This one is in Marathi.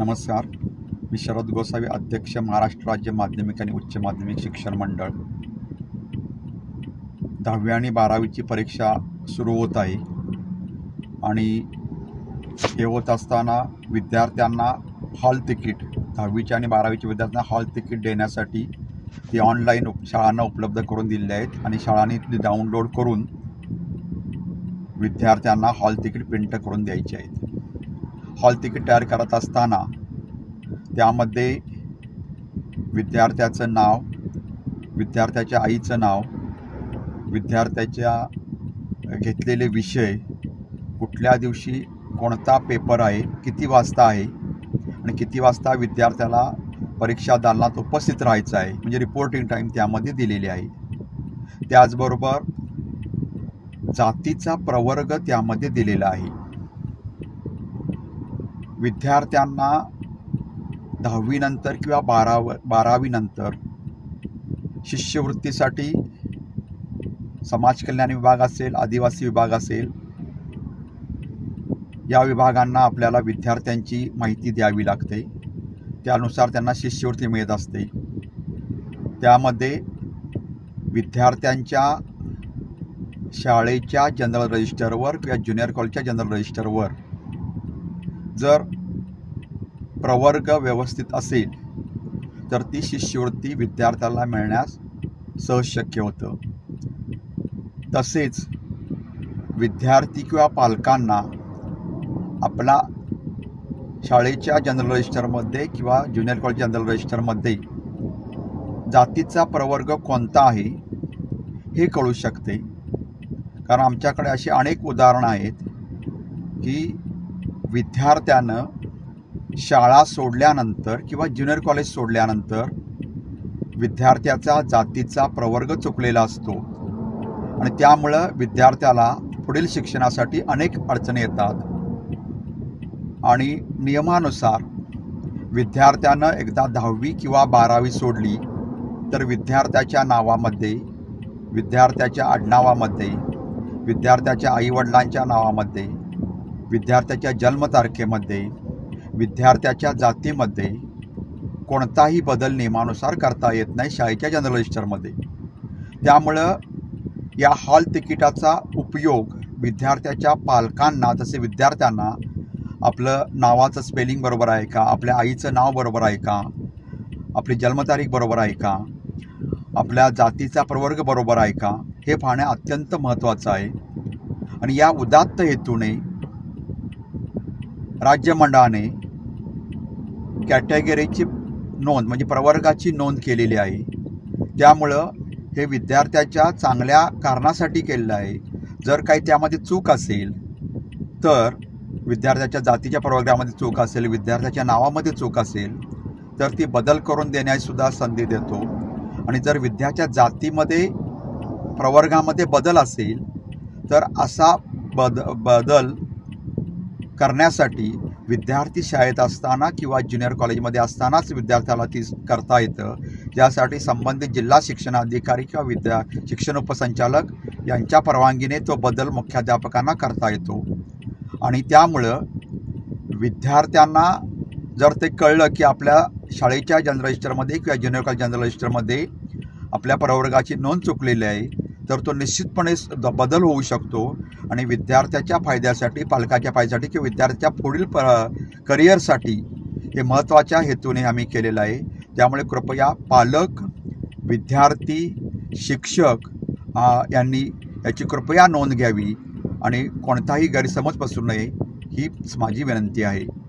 नमस्कार. मी शरद गोसावी अध्यक्ष महाराष्ट्र राज्य माध्यमिक आणि उच्च माध्यमिक शिक्षण मंडळ. दहावी आणि बारावीची परीक्षा सुरू होत आहे. आणि हे होत असताना विद्यार्थ्यांना हॉल तिकीट दहावीच्या आणि बारावीच्या विद्यार्थ्यांना हॉल तिकीट देण्यासाठी ते ऑनलाईन उप शाळांना उपलब्ध करून दिलेले आहेत आणि शाळांनी ती डाउनलोड करून विद्यार्थ्यांना हॉल तिकीट प्रिंट करून द्यायचे आहेत. हॉल तिकीट तयार करत असताना त्यामध्ये विद्यार्थ्याचं नाव विद्यार्थ्याच्या आईचं नाव विद्यार्थ्याच्या घेतलेले विषय कुठल्या दिवशी कोणता पेपर आहे किती वाजता आहे आणि किती वाजता विद्यार्थ्याला परीक्षा दालनात उपस्थित राहायचं आहे म्हणजे रिपोर्टिंग टाईम त्यामध्ये दिलेली आहे. त्याचबरोबर जातीचा प्रवर्ग त्यामध्ये दिलेला आहे. विद्यार्थ्यांना दहावीनंतर किंवा बाराव बारावीनंतर शिष्यवृत्तीसाठी समाज कल्याण विभाग असेल आदिवासी विभाग असेल या विभागांना आपल्याला विद्यार्थ्यांची माहिती द्यावी लागते. त्यानुसार त्यांना शिष्यवृत्ती मिळत असते. त्यामध्ये विद्यार्थ्यांच्या शाळेच्या जनरल रजिस्टरवर किंवा ज्युनियर कॉलेजच्या जनरल रजिस्टरवर जर प्रवर्ग व्यवस्थित असेल तर ती शिष्यवृत्ती विद्यार्थ्याला मिळण्यास सहज शक्य होतं. तसेच विद्यार्थी किंवा पालकांना आपला शाळेच्या जनरल रजिस्टरमध्ये किंवा ज्युनियर कॉलेज जनरल रजिस्टरमध्ये जातीचा प्रवर्ग कोणता आहे हे कळू शकते. कारण आमच्याकडे अशी अनेक उदाहरणं आहेत की विद्यार्थ्यानं शाळा सोडल्यानंतर किंवा ज्युनियर कॉलेज सोडल्यानंतर विद्यार्थ्याचा जातीचा प्रवर्ग चुकलेला असतो. आणि त्यामुळं विद्यार्थ्याला पुढील शिक्षणासाठी अनेक अडचणी येतात. आणि नियमानुसार विद्यार्थ्यानं एकदा दहावी किंवा बारावी सोडली तर विद्यार्थ्याच्या नावामध्ये विद्यार्थ्याच्या आडनावामध्ये विद्यार्थ्याच्या आईवडिलांच्या नावामध्ये विद्यार्थ्याच्या जन्मतारखेमध्ये विद्यार्थ्याच्या जातीमध्ये कोणताही बदल नियमानुसार करता येत नाही शाळेच्या जनरल रजिस्टरमध्ये त्यामुळं या हॉल तिकिटाचा उपयोग विद्यार्थ्याच्या पालकांना तसे विद्यार्थ्यांना आपलं नावाचं स्पेलिंग बरोबर आहे का आपल्या आईचं नाव बरोबर आहे का आपली जन्मतारीख बरोबर आहे का आपल्या जातीचा प्रवर्ग बरोबर आहे का हे पाहणे अत्यंत महत्त्वाचं आहे. आणि या उदात्त हेतूने राज्यमंडळाने कॅटेगरीची नोंद म्हणजे प्रवर्गाची नोंद केलेली आहे. त्यामुळं हे विद्यार्थ्याच्या चांगल्या कारणासाठी केलेलं आहे. जर काही त्यामध्ये चूक असेल तर विद्यार्थ्याच्या जातीच्या प्रवर्गामध्ये चूक असेल विद्यार्थ्याच्या नावामध्ये चूक असेल तर ती बदल करून देण्यासुद्धा संधी देतो. आणि जर विद्याच्या जातीमध्ये प्रवर्गामध्ये बदल असेल तर असा बद बदल करण्यासाठी विद्यार्थी शाळेत असताना किंवा ज्युनियर कॉलेजमध्ये असतानाच विद्यार्थ्याला ती करता येतं. त्यासाठी संबंधित जिल्हा शिक्षणाधिकारी किंवा विद्या शिक्षण उपसंचालक यांच्या परवानगीने तो बदल मुख्याध्यापकांना करता येतो. आणि त्यामुळं विद्यार्थ्यांना जर ते कळलं की आपल्या शाळेच्या जनरल रजिस्टरमध्ये किंवा ज्युनियर कॉलेज जनरल रजिस्टरमध्ये आपल्या प्रवर्गाची नोंद चुकलेली आहे तर तो निश्चितपणे स- द- बदल होऊ शकतो आणि विद्यार्थ्याच्या फायद्यासाठी पालकाच्या फायद्यासाठी किंवा विद्यार्थ्याच्या पुढील प करिअरसाठी हे महत्त्वाच्या हेतूने आम्ही केलेलं आहे. त्यामुळे कृपया पालक विद्यार्थी शिक्षक यांनी याची कृपया नोंद घ्यावी आणि कोणताही गैरसमज पसरू नये ही माझी विनंती आहे.